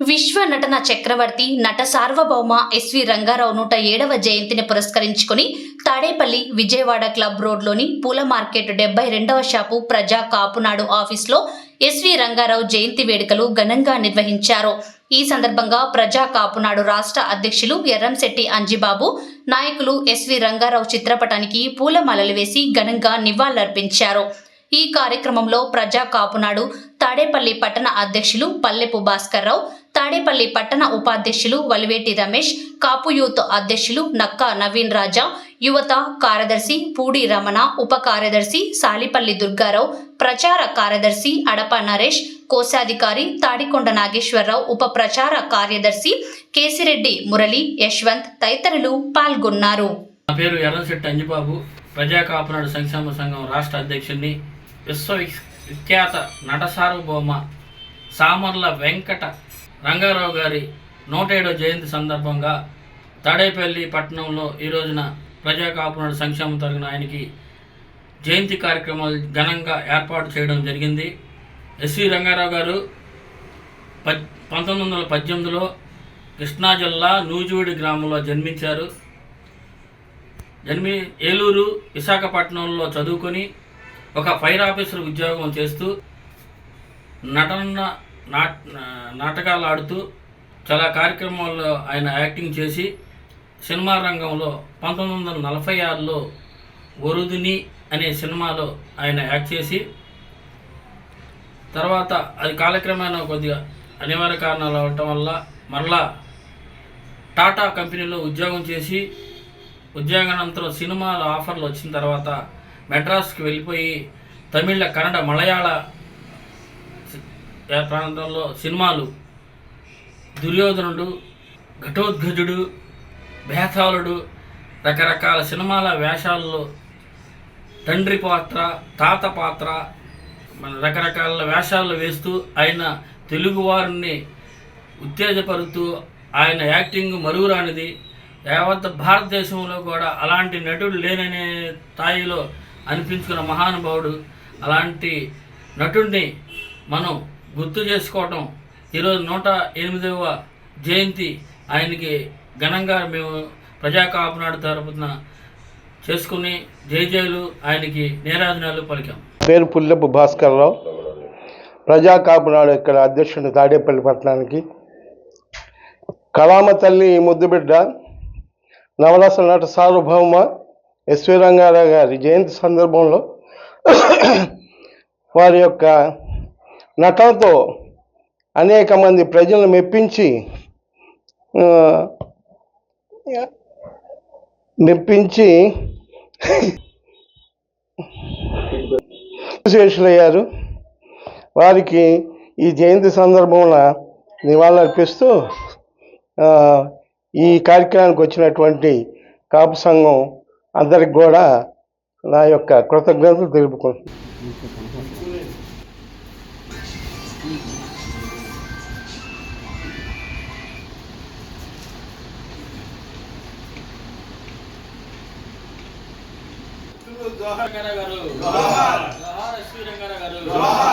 విశ్వ నటన చక్రవర్తి నట సార్వభౌమ ఎస్వి రంగారావు నూట ఏడవ జయంతిని పురస్కరించుకుని తాడేపల్లి విజయవాడ క్లబ్ రోడ్లోని పూల మార్కెట్ డెబ్బై రెండవ షాపు ప్రజా కాపునాడు ఆఫీస్లో ఎస్వి రంగారావు జయంతి వేడుకలు ఘనంగా నిర్వహించారు. ఈ సందర్భంగా ప్రజా కాపునాడు రాష్ట్ర అధ్యక్షులు ఎర్రంశెట్టి అంజిబాబు నాయకులు ఎస్వి రంగారావు చిత్రపటానికి పూలమాలలు వేసి ఘనంగా నివాళులర్పించారు. ఈ కార్యక్రమంలో ప్రజా కాపునాడు తాడేపల్లి పట్టణ అధ్యక్షులు పల్లెపు భాస్కర్రావు తాడేపల్లి పట్టణ ఉపాధ్యక్షులు వలివేటి రమేష్ కాపు యూత్ అధ్యక్షులు నక్కా నవీన్ రాజా యువత కార్యదర్శి పూడి రమణ ఉప కార్యదర్శి సాలిపల్లి దుర్గారావు ప్రచార కార్యదర్శి అడప నరేష్ కోశాధికారి తాడికొండ నాగేశ్వరరావు ఉప ప్రచార కార్యదర్శి కేసిరెడ్డి మురళి యశ్వంత్ తదితరులు పాల్గొన్నారు. నా పేరు అంజిబాబు. ప్రజా కాపునాడు సంక్షేమ సంఘం రాష్ట్ర అధ్యక్షుడిని. నట సార్వభౌమ సామర్ల వెంకట రంగారావు గారి నూట ఏడో జయంతి సందర్భంగా తాడేపల్లి పట్టణంలో ఈ రోజున ప్రజా కాపునాడు సంక్షేమం తరగిన ఆయనకి జయంతి కార్యక్రమాలు ఘనంగా ఏర్పాటు చేయడం జరిగింది. ఎస్వి రంగారావు గారు పద్ పంతొమ్మిది వందల పద్దెనిమిదిలో కృష్ణా జిల్లా నూజివీడి గ్రామంలో జన్మించారు. జన్మి ఏలూరు విశాఖపట్నంలో చదువుకొని ఒక ఫైర్ ఆఫీసర్ ఉద్యోగం చేస్తూ నటన నాట్ నాటకాలు ఆడుతూ చాలా కార్యక్రమాల్లో ఆయన యాక్టింగ్ చేసి సినిమా రంగంలో పంతొమ్మిది వందల నలభై ఆరులో వరుదిని అనే సినిమాలో ఆయన యాక్ట్ చేసి తర్వాత అది కాలక్రమేణా కొద్దిగా అనివార్య కారణాలు అవటం వల్ల మరలా టాటా కంపెనీలో ఉద్యోగం చేసి ఉద్యోగానంతరం సినిమాల ఆఫర్లు వచ్చిన తర్వాత మెడ్రాస్కి వెళ్ళిపోయి తమిళ కన్నడ మలయాళ ప్రాంతంలో సినిమాలు? దుర్యోధనుడు ఘటోద్గజుడు బేతాళుడు రకరకాల సినిమాల వేషాల్లో తండ్రి పాత్ర తాత పాత్ర మన రకరకాల వేషాలు వేస్తూ ఆయన తెలుగువారిని ఉత్తేజపరుతూ ఆయన యాక్టింగ్ మరువురానిది. యావత్ భారతదేశంలో కూడా అలాంటి నటుడు లేననే స్థాయిలో అనిపించుకున్న మహానుభావుడు అలాంటి నటుడిని మనం గుర్తు చేసుకోవటం. ఈరోజు నూట ఎనిమిదవ జయంతి. ఆయనకి ఘనంగా మేము ప్రజా కాపునాడు తరపున చేసుకుని జై జయలు ఆయనకి నేరాజనాలు పలికాం. పేరు పుల్లపు భాస్కర్రావు ప్రజా కాపునాడు ఇక్కడ అధ్యక్షుడు తాడేపల్లి పట్టణానికి. కళామ తల్లి ముద్దుబిడ్డ నవరస నట సార్వభౌమ ఎస్వి రంగారావు గారి జయంతి సందర్భంలో వారి యొక్క నటనతో అనేక మంది ప్రజలను మెప్పించి మెప్పించి శేషులయ్యారు వారికి ఈ జయంతి సందర్భంలో నివాళులర్పిస్తూ ఈ కార్యక్రమానికి వచ్చినటువంటి కాపు సంఘం అందరికి కూడా నా యొక్క కృతజ్ఞతలు తెలుపుకుంటున్నాను. రంగారావు గారు. జోహార్ ఎస్వి రంగారావు గారు.